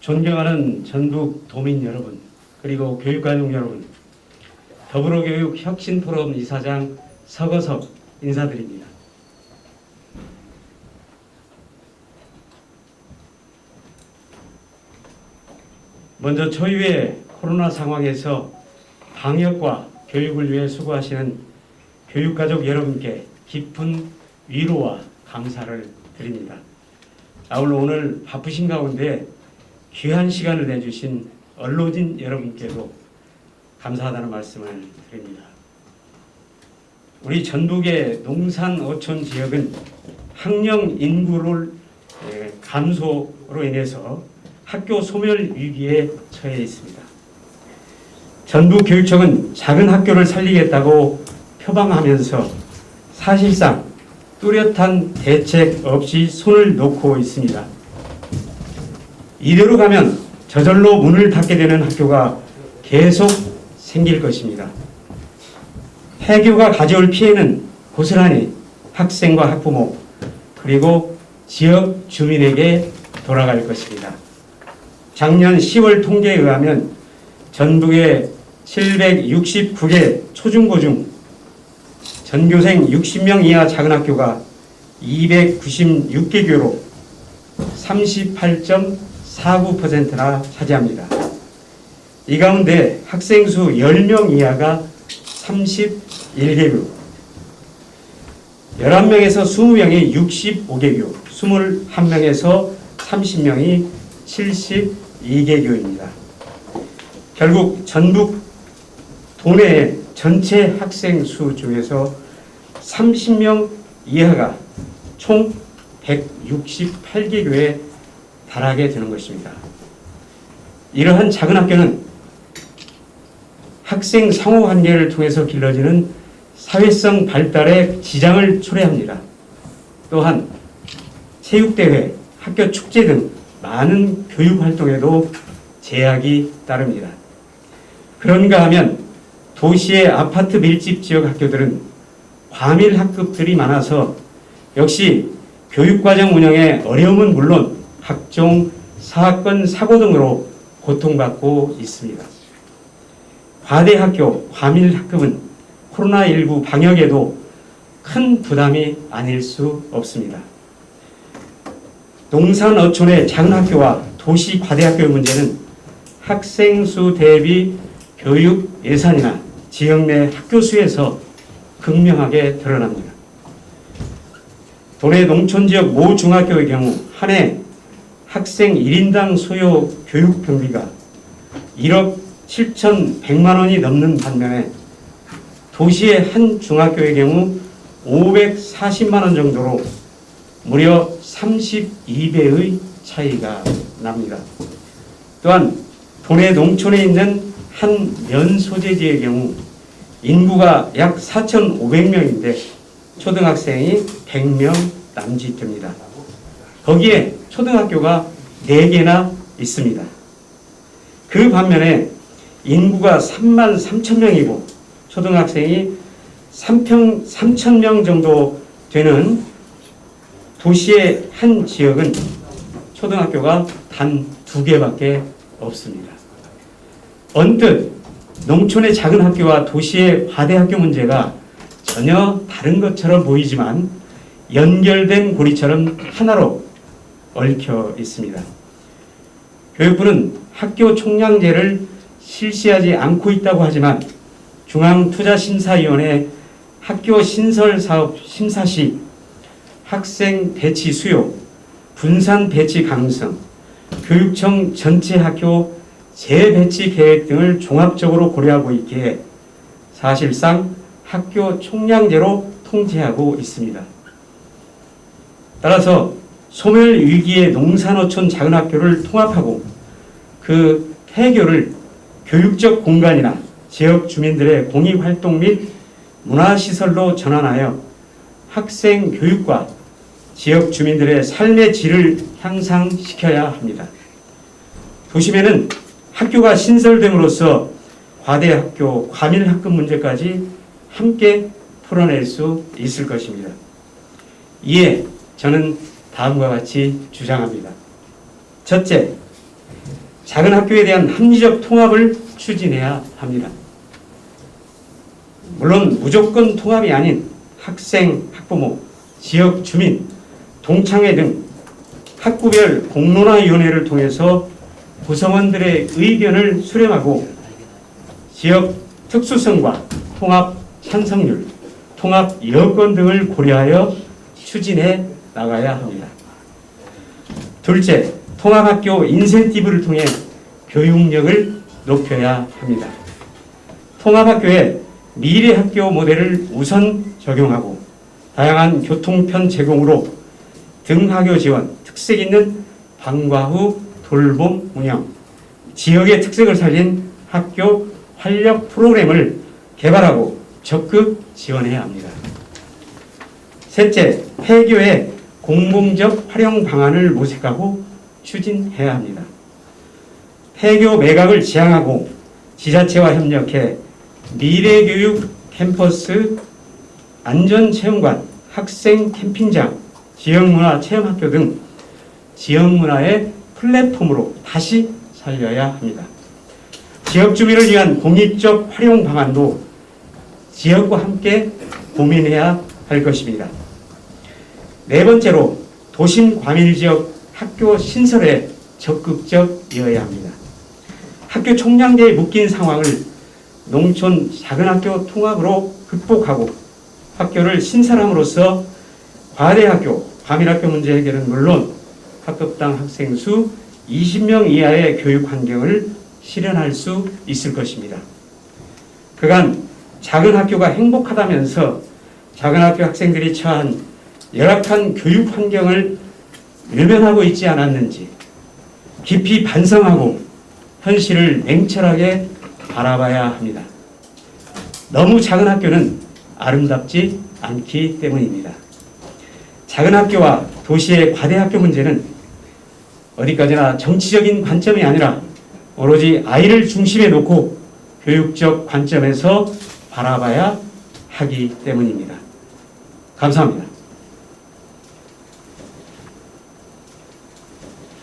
존경하는 전북 도민 여러분, 그리고 교육가족 여러분, 더불어교육 혁신포럼 이사장 서거석 인사드립니다. 먼저 초유의 코로나 상황에서 방역과 교육을 위해 수고하시는 교육가족 여러분께 깊은 위로와 감사를 드립니다. 아울러 오늘 바쁘신 가운데 귀한 시간을 내주신 언론진 여러분께도 감사하다는 말씀을 드립니다. 우리 전북의 농산 어촌 지역은 학령 인구를 예, 감소로 인해서 학교 소멸 위기에 처해 있습니다. 전북교육청은 작은 학교를 살리겠다고 표방하면서 사실상 뚜렷한 대책 없이 손을 놓고 있습니다. 이대로 가면 저절로 문을 닫게 되는 학교가 계속 생길 것입니다. 폐교가 가져올 피해는 고스란히 학생과 학부모 그리고 지역 주민에게 돌아갈 것입니다. 작년 10월 통계에 의하면 전북의 769개 초중고 중 전교생 60명 이하 작은 학교가 296개 교로 38.49%나 차지합니다. 이 가운데 학생 수 10명 이하가 31개 교, 11명에서 20명이 65개 교, 21명에서 30명이 72개 교입니다. 결국 전북 도내 전체 학생 수 중에서 30명 이하가 총 168개 교에 달하게 되는 것입니다. 이러한 작은 학교는 학생 상호 관계를 통해서 길러지는 사회성 발달에 지장을 초래합니다. 또한 체육대회, 학교 축제 등 많은 교육 활동에도 제약이 따릅니다. 그런가 하면 도시의 아파트 밀집 지역 학교들은 과밀 학급들이 많아서 역시 교육과정 운영에 어려움은 물론 각종 사건, 사고 등으로 고통받고 있습니다. 과대 학교, 과밀 학급은 코로나19 방역에도 큰 부담이 아닐 수 없습니다. 농산 어촌의 작은 학교와 도시 과대 학교의 문제는 학생 수 대비 교육 예산이나 지역 내 학교 수에서 극명하게 드러납니다. 도내 농촌 지역 모 중학교의 경우 한 해 학생 1인당 소요 교육 경비가 1억 7,100만 원이 넘는 반면에 도시의 한 중학교의 경우 540만 원 정도로 무려 32배의 차이가 납니다. 또한 도내 농촌에 있는 한 면소재지의 경우 인구가 약 4,500명인데 초등학생이 100명 남짓됩니다. 거기에 초등학교가 4개나 있습니다. 그 반면에 인구가 3만 3천 명이고 초등학생이 3평, 3천 명 정도 되는 도시의 한 지역은 초등학교가 단 두 개밖에 없습니다. 언뜻 농촌의 작은 학교와 도시의 과대 학교 문제가 전혀 다른 것처럼 보이지만 연결된 고리처럼 하나로 얽혀 있습니다. 교육부는 학교 총량제를 실시하지 않고 있다고 하지만 중앙투자심사위원회 학교 신설 사업 심사 시 학생 배치 수요, 분산 배치 가능성, 교육청 전체 학교 재배치 계획 등을 종합적으로 고려하고 있기에 사실상 학교 총량제로 통제하고 있습니다. 따라서 소멸 위기의 농산어촌 작은 학교를 통합하고 그 폐교를 교육적 공간이나 지역 주민들의 공익 활동 및 문화시설로 전환하여 학생 교육과 지역 주민들의 삶의 질을 향상시켜야 합니다. 도심에는 학교가 신설됨으로써 과대 학교, 과밀 학급 문제까지 함께 풀어낼 수 있을 것입니다. 이에 저는 다음과 같이 주장합니다. 첫째, 작은 학교에 대한 합리적 통합을 추진해야 합니다. 물론 무조건 통합이 아닌 학생, 학부모, 지역 주민, 동창회 등 학구별 공론화위원회를 통해서 구성원들의 의견을 수렴하고 지역 특수성과 통합 찬성률, 통합 여건 등을 고려하여 추진해 나가야 합니다. 둘째, 통합학교 인센티브를 통해 교육력을 높여야 합니다. 통합학교에 미래 학교 모델을 우선 적용하고 다양한 교통편 제공으로 등하교 지원, 특색 있는 방과 후 돌봄 운영, 지역의 특색을 살린 학교 활력 프로그램을 개발하고 적극 지원해야 합니다. 셋째, 폐교의 공공적 활용 방안을 모색하고 추진해야 합니다. 폐교 매각을 지향하고 지자체와 협력해 미래교육 캠퍼스 안전체험관, 학생 캠핑장, 지역문화 체험학교 등 지역문화의 플랫폼으로 다시 살려야 합니다. 지역 주민을 위한 공익적 활용 방안도 지역과 함께 고민해야 할 것입니다. 네 번째로 도심 과밀 지역 학교 신설에 적극적이어야 합니다. 학교 총량제에 묶인 상황을 농촌 작은 학교 통합으로 극복하고 학교를 신설함으로써 과대학교, 과밀학교 문제 해결은 물론 학급당 학생 수 20명 이하의 교육 환경을 실현할 수 있을 것입니다. 그간 작은 학교가 행복하다면서 작은 학교 학생들이 처한 열악한 교육 환경을 외면하고 있지 않았는지 깊이 반성하고 현실을 냉철하게 바라봐야 합니다. 너무 작은 학교는 아름답지 않기 때문입니다. 작은 학교와 도시의 과대 학교 문제는 어디까지나 정치적인 관점이 아니라 오로지 아이를 중심에 놓고 교육적 관점에서 바라봐야 하기 때문입니다. 감사합니다.